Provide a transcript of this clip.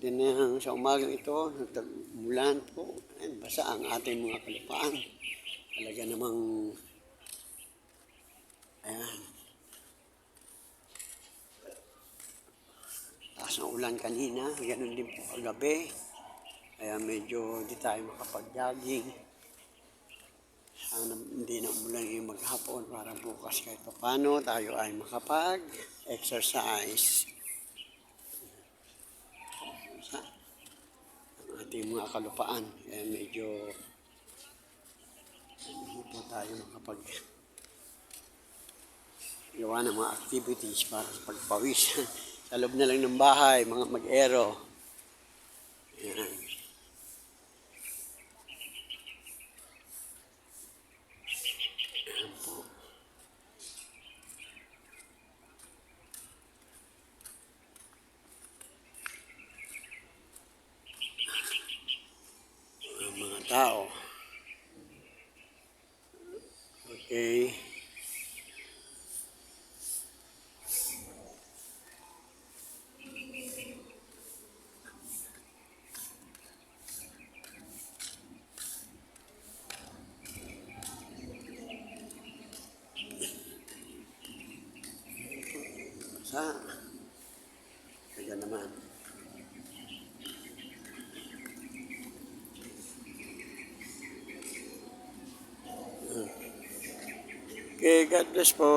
din na sa umagang ito, nagmulan po, ayan, basa ang ating mga kalupaan. Talaga namang, ayan, taas ng ulan kanina, ganun din po kagabi. Kaya medyo di tayo makapag-jogging. Sana hindi na umulan yung maghapon para bukas kahit paano tayo ay makapag-exercise. Sa ang ating mga kalupaan. Kaya medyo hindi po tayo makapag gawa ng mga activities para pagpawis. sa loob na lang ng bahay, mga mag-aero. Yan. Yan po. Ang mga tao. Okay. Sa kaya naman. Okay, God bless po.